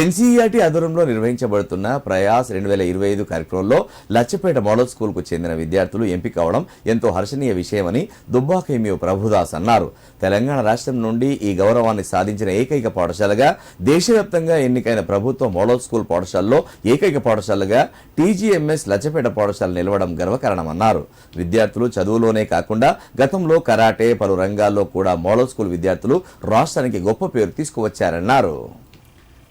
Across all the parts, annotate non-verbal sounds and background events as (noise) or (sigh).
NCERT ఆధ్వర్యంలో నిర్వహించబడుతున్న ప్రయాస్ రెండు వేల ఇరవై ఐదు కార్యక్రమంలో లచ్చపేట మోడల్ స్కూల్కు చెందిన విద్యార్థులు ఎంపిక అవడం ఎంతో హర్షణీయ విషయమని దుబ్బాక ఎంఈఓ ప్రభుదాస్ అన్నారు. తెలంగాణ రాష్ట్రం నుండి ఈ గౌరవాన్ని సాధించిన ఏకైక పాఠశాలగా దేశవ్యాప్తంగా ఎన్నికైన ప్రభుత్వ మోడల్ స్కూల్ పాఠశాలలో ఏకైక పాఠశాలగా టీజీఎంఎస్ లచ్చపేట పాఠశాల నిలవడం గర్వకారణమన్నారు. విద్యార్థులు చదువులోనే కాకుండా గతంలో కరాటే పలు రంగాల్లో కూడా మోడల్ స్కూల్ విద్యార్థులు రాష్ట్రానికి గొప్ప పేరు తీసుకువచ్చారన్నారు.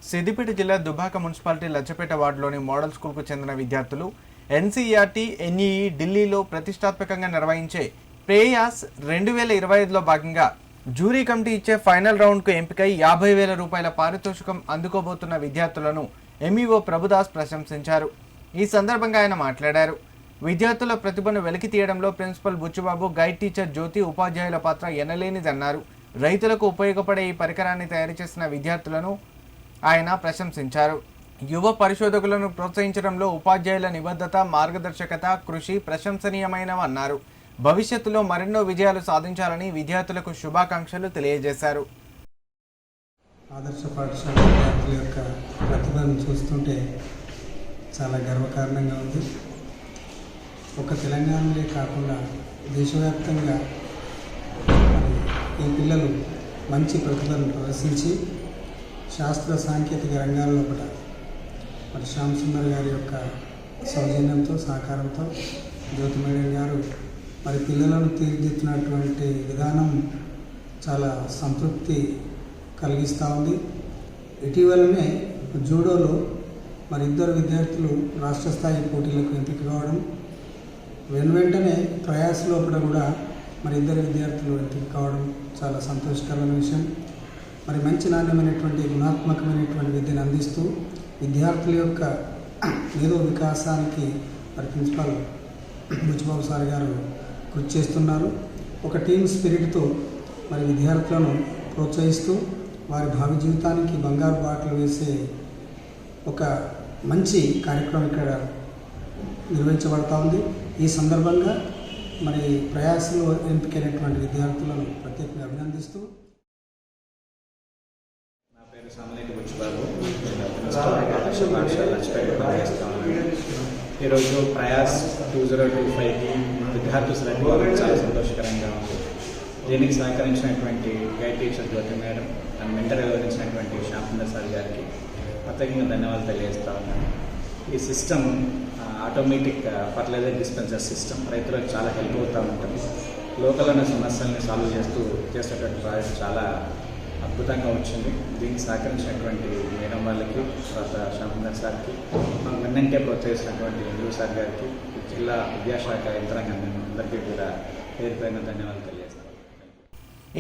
సిద్దిపేట జిల్లా దుబాక మున్సిపాలిటీ లచ్చపేట వార్డులోని మోడల్ స్కూల్కు చెందిన విద్యార్థులు ఎన్సీఆర్టీ ఎన్ఈఈ ఢిల్లీలో ప్రతిష్టాత్మకంగా నిర్వహించే ప్రేయాస్ రెండు వేల ఇరవై ఐదులో భాగంగా జ్యూరీ కమిటీ ఇచ్చే ఫైనల్ రౌండ్కు ఎంపికై యాభై వేల రూపాయల పారితోషికం అందుకోబోతున్న విద్యార్థులను ఎంఈఓ ప్రభుదాస్ ప్రశంసించారు. ఈ సందర్భంగా ఆయన మాట్లాడారు. విద్యార్థుల ప్రతిభను వెలికి తీయడంలో principal Buchubabu guide teacher Jyothi ఉపాధ్యాయుల పాత్ర ఎనలేనిదన్నారు. రైతులకు ఉపయోగపడే ఈ పరికరాన్ని తయారు చేసిన విద్యార్థులను ఆయన ప్రశంసించారు. యువ పరిశోధకులను ప్రోత్సహించడంలో ఉపాధ్యాయుల నిబద్ధత మార్గదర్శకత కృషి ప్రశంసనీయమైనవన్నారు. భవిష్యత్తులో మరెన్నో విజయాలు సాధించాలని విద్యార్థులకు శుభాకాంక్షలు తెలియజేశారు. ఆదర్శ పాఠశాల విద్యార్థుల యొక్క ప్రతిభను చూస్తుంటే చాలా గర్వకారణంగా ఉంది. ఒక తెలంగాణలే కాకుండా దేశవ్యాప్తంగా ఈ పిల్లలు మంచి ప్రతిభను ప్రదర్శించి శాస్త్ర సాంకేతిక రంగాల్లో కూడా మరి శ్యామ్ సుందర్ గారి యొక్క సౌజన్యంతో సహకారంతో జ్యోతిమేడన్ గారు మరి పిల్లలను తీర్చిదిద్దినటువంటి విధానం చాలా సంతృప్తి కలిగిస్తూ ఉంది. ఇటీవలనే జూడోలో మరి ఇద్దరు విద్యార్థులు రాష్ట్ర స్థాయి పోటీలకు ఎంపిక కావడం వెను వెంటనే ప్రయాస లోపల కూడా మరి ఇద్దరు విద్యార్థులు ఎంపిక కావడం చాలా సంతోషకరమైన విషయం. మరి మంచి నాణ్యమైనటువంటి గుణాత్మకమైనటువంటి విద్యను అందిస్తూ విద్యార్థుల యొక్క (clears throat) మేధో వికాసానికి మరి ప్రిన్సిపాల్ బుచ్చిబాబు సార్ గారు కృషి చేస్తున్నారు. ఒక టీమ్ స్పిరిట్తో మరి విద్యార్థులను ప్రోత్సహిస్తూ వారి భావి జీవితానికి బంగారు బాటలు వేసే ఒక మంచి కార్యక్రమం ఇక్కడ నిర్వహించబడతా ఉంది. ఈ సందర్భంగా మరి ప్రయాసలో ఎంపికైనటువంటి విద్యార్థులను ప్రత్యేకంగా అభినందిస్తూ నా ఈరోజు ప్రయాస్ టూ జీరో టూ ఫైవ్కి విద్యార్థులు సెలెక్ట్ చాలా సంతోషకరంగా ఉంది. దీనికి సహకరించినటువంటి guide teacher Jyothi madam and mentor వివరించినటువంటి Shyamsundar sir గారికి ప్రత్యేకంగా ధన్యవాదాలు తెలియజేస్తా ఉన్నాను. ఈ system automatic fertiliser dispenser system రైతులకు చాలా హెల్ప్ అవుతూ ఉంటుంది. లోకల్ ఉన్న సమస్యల్ని సాల్వ్ చేస్తూ చేసేటువంటి ప్రాజెక్ట్ చాలా అద్భుతంగా వచ్చింది. దీనికి సహకరించినటువంటి మేడం వాళ్ళకి తర్వాత శాంతర్ సార్కి మనం వెన్నంటే ప్రోత్సహిస్తున్నటువంటి ఎందు సార్ గారికి జిల్లా విద్యాశాఖ యంత్రాంగం అందరికీ కూడా పేరుపైన ధన్యవాదాలు తెలియజేస్తాను.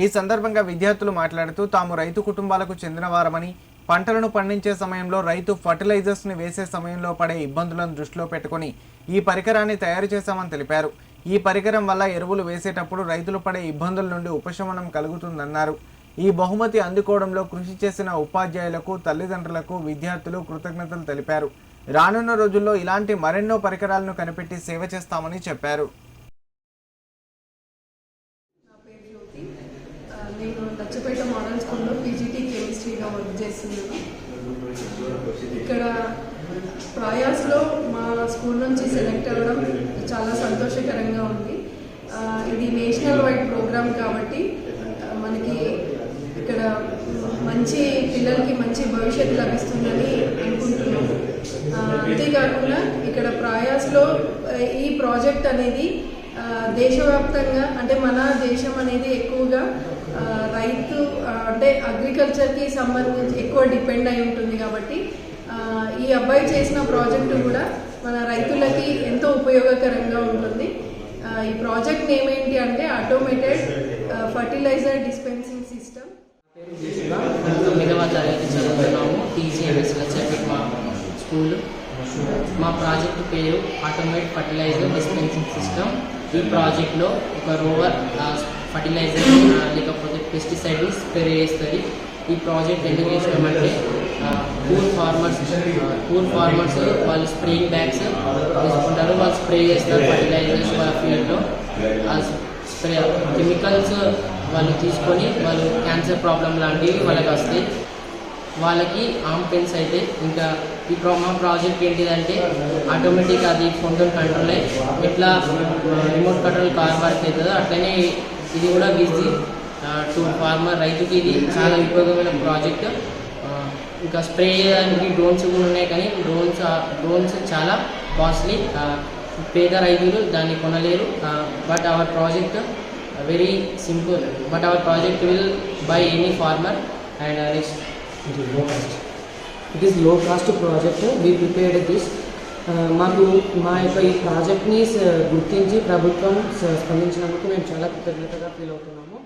ఈ సందర్భంగా విద్యార్థులు మాట్లాడుతూ తాము రైతు కుటుంబాలకు చెందినవారమని పంటలను పండించే సమయంలో రైతు ఫర్టిలైజర్స్ని వేసే సమయంలో పడే ఇబ్బందులను దృష్టిలో పెట్టుకుని ఈ పరికరాన్ని తయారు చేశామని తెలిపారు. ఈ పరికరం వల్ల ఎరువులు వేసేటప్పుడు రైతులు పడే ఇబ్బందుల నుండి ఉపశమనం కలుగుతుందన్నారు. ఈ బహుమతి అందుకోవడంలో కృషి చేసిన ఉపాధ్యాయులకు తల్లిదండ్రులకు విద్యార్థులు కృతజ్ఞతలు తెలిపారు. రానున్న రోజుల్లో ఇలాంటి మరెన్నో పరికరాలను కనిపెట్టి సేవ చేస్తామని చెప్పారు. నేను లచ్చపేట మోడల్ స్కూల్లో పీజీటీ కెమిస్ట్రీగా వర్క్ చేస్తున్నాను. ఇక్కడ ప్రయాస్లో మా స్కూల్ నుంచి సెలెక్ట్ అవ్వడం చాలా సంతోషకరంగా ఉంది. ఇది నేషనల్ వైడ్ ప్రోగ్రామ్ కాబట్టి మంచి పిల్లలకి మంచి భవిష్యత్తు లభిస్తుందని అనుకుంటున్నాము అంతేకాకుండా ఇక్కడ ప్రయాస్లో ఈ ప్రాజెక్ట్ అనేది దేశవ్యాప్తంగా అంటే మన దేశం అనేది ఎక్కువగా రైతు అంటే అగ్రికల్చర్కి సంబంధించి ఎక్కువ డిపెండ్ అయి ఉంటుంది కాబట్టి ఈ అబ్బాయి చేసిన ప్రాజెక్టు కూడా మన రైతులకి ఎంతో ఉపయోగకరంగా ఉంటుంది. ఈ ప్రాజెక్ట్ నేమ్ ఏంటి అంటే ఆటోమేటెడ్ ఫర్టిలైజర్ డిస్పెన్సింగ్ సిస్టమ్. తొమ్మిదవ తరగతి చదువుతున్నాము టీజీఎంఎస్లో చెప్పి మా స్కూల్ మా ప్రాజెక్ట్ పేరు ఆటోమేట్ ఫర్టిలైజర్ డిస్పెన్సింగ్ సిస్టమ్ ఈ ప్రాజెక్ట్లో ఒక రోవర్ ఫర్టిలైజర్ లేకపోతే పెస్టిసైడ్ స్ప్రే చేస్తుంది. ఈ ప్రాజెక్ట్ ఎందుకు చేసినామంటే పూర్ ఫార్మర్స్ పూర్ ఫార్మర్స్ వాళ్ళు స్ప్రేయింగ్ బ్యాగ్స్ తీసుకుంటారు వాళ్ళు స్ప్రే చేస్తారు ఫర్టిలైజర్స్ వాళ్ళ ఫీల్డ్లో కెమికల్స్ వాళ్ళు తీసుకొని వాళ్ళు క్యాన్సర్ ప్రాబ్లం లాంటివి వాళ్ళకి వస్తాయి. వాళ్ళకి ఆమ్ పెన్స్ అయితే ఇంకా ఈ మా ప్రాజెక్ట్ ఏంటిదంటే ఆటోమేటిక్ అది ఫోన్తో కంట్రోల్ అయ్యి ఎట్లా రిమోట్ కంట్రోల్ కార్ వర్క్ అవుతుందో. అట్లనే ఇది కూడా బిజీ టు ఫార్మర్ రైతుకి ఇది చాలా ఉపయోగమైన ప్రాజెక్ట్ ఇంకా స్ప్రే చేయడానికి డ్రోన్స్ కూడా ఉన్నాయి కానీ డ్రోన్స్ డ్రోన్స్ చాలా కాస్ట్లీ పేద రైతులు దాన్ని కొనలేరు. But our project very simple but our project will buy any farmer and next it is లో cost. It is low cost project. We uh, మాకు మా యొక్క ఈ ప్రాజెక్ట్ని uh, గుర్తించి ప్రభుత్వం uh, స్పందించినందుకు మేము చాలా కృతజ్ఞతగా ఫీల్ అవుతున్నాము.